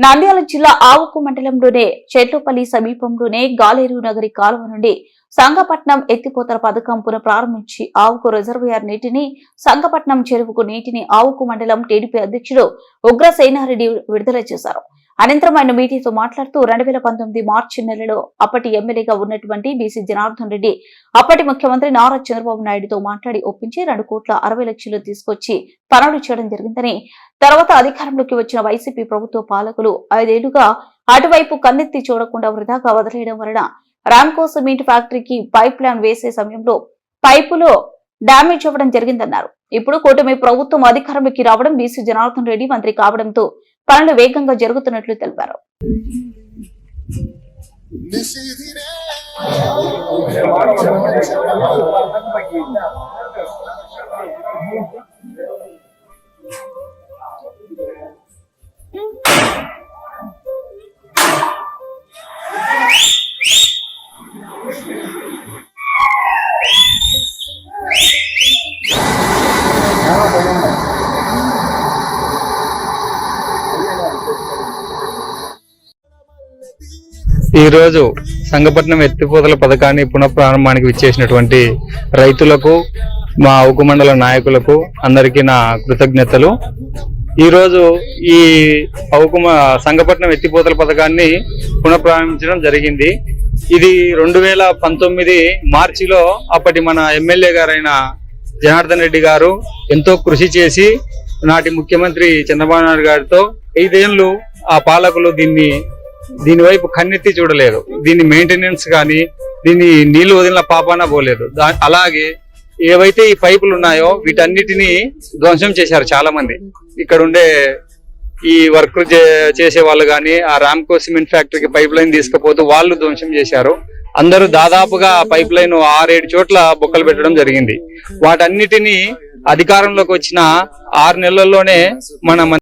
నంద్యాల జిల్లా ఆవుకు మండలంలోనే చెట్లపల్లి సమీపంలోనే గాలేరు నగరి కాలువ నుండి సంగపట్నం ఎత్తిపోతల పథకం పునఃప్రారంభించి ఆవుకు రిజర్వాయర్ నీటిని సంగపట్నం చెరువుకు నీటిని ఆవుకు మండలం టీడీపీ అధ్యక్షుడు ఉగ్ర సేనారెడ్డి విడుదల చేశారు. అనంతరం ఆయన మీడియాతో మాట్లాడుతూ రెండు వేల పంతొమ్మిది మార్చి నెలలో అప్పటి ఎమ్మెల్యేగా ఉన్నటువంటి బీసీ జనార్దన్ రెడ్డి అప్పటి ముఖ్యమంత్రి నారా చంద్రబాబు నాయుడుతో మాట్లాడి ఒప్పించి రెండు కోట్ల అరవై లక్షలు తీసుకొచ్చి పనులు చేయడం జరిగిందని తర్వాత అధికారంలోకి వచ్చిన వైసీపీ ప్రభుత్వ పాలకులు ఐదేళ్ళుగా అటువైపు కన్నెత్తి చూడకుండా వృధాగా వదిలేయడం వలన రామ్కో సిమెంట్ ఫ్యాక్టరీకి పైప్ లైన్ వేసే సమయంలో పైపులో డామేజ్ అవ్వడం జరిగిందన్నారు. ఇప్పుడు కూటమి ప్రభుత్వం అధికారంలోకి రావడం బీసీ జనార్దన్ రెడ్డి మంత్రి కావడంతో పనులు వేగంగా జరుగుతున్నట్లు తెలిపారు. ఈరోజు ఈ రోజు సంగపట్నం ఎత్తిపోతల పథకాన్ని పునఃప్రారంభానికి విచ్చేసినటువంటి రైతులకు మా ఉక్కు మండల నాయకులకు అందరికీ నా కృతజ్ఞతలు. ఈ రోజు ఈ అవుకుమ సంగపట్నం ఎత్తిపోతల పథకాన్ని పునఃప్రారంభించడం జరిగింది. ఇది రెండు వేల పంతొమ్మిది మార్చిలో అప్పటి మన ఎమ్మెల్యే గారైన జనార్దన్ రెడ్డి గారు ఎంతో కృషి చేసి నాటి ముఖ్యమంత్రి చంద్రబాబు నాయుడు గారితో ఐదేళ్ళు ఆ పాలకులు దీన్ని దీని వైపు కన్నెత్తి చూడలేదు. దీని మెయింటెనెన్స్ కానీ దీన్ని నీళ్ళు వదిలిన పాపాన పోలేదు. అలాగే ఏవైతే ఈ పైపులు ఉన్నాయో వీటన్నిటిని ధ్వంసం చేశారు చాలా మంది ఇక్కడ ఉండే ఈ వర్క్ చేసే వాళ్ళు కానీ ఆ రామ్కో సిమెంట్ ఫ్యాక్టరీకి పైప్ లైన్ తీసుకుపోతూ వాళ్ళు ధ్వంసం చేశారు. అందరూ దాదాపుగా పైప్ లైన్ ఆరేడు చోట్ల బొక్కలు పెట్టడం జరిగింది. వాటన్నిటిని అధికారంలోకి వచ్చిన ఆరు నెలల్లోనే మన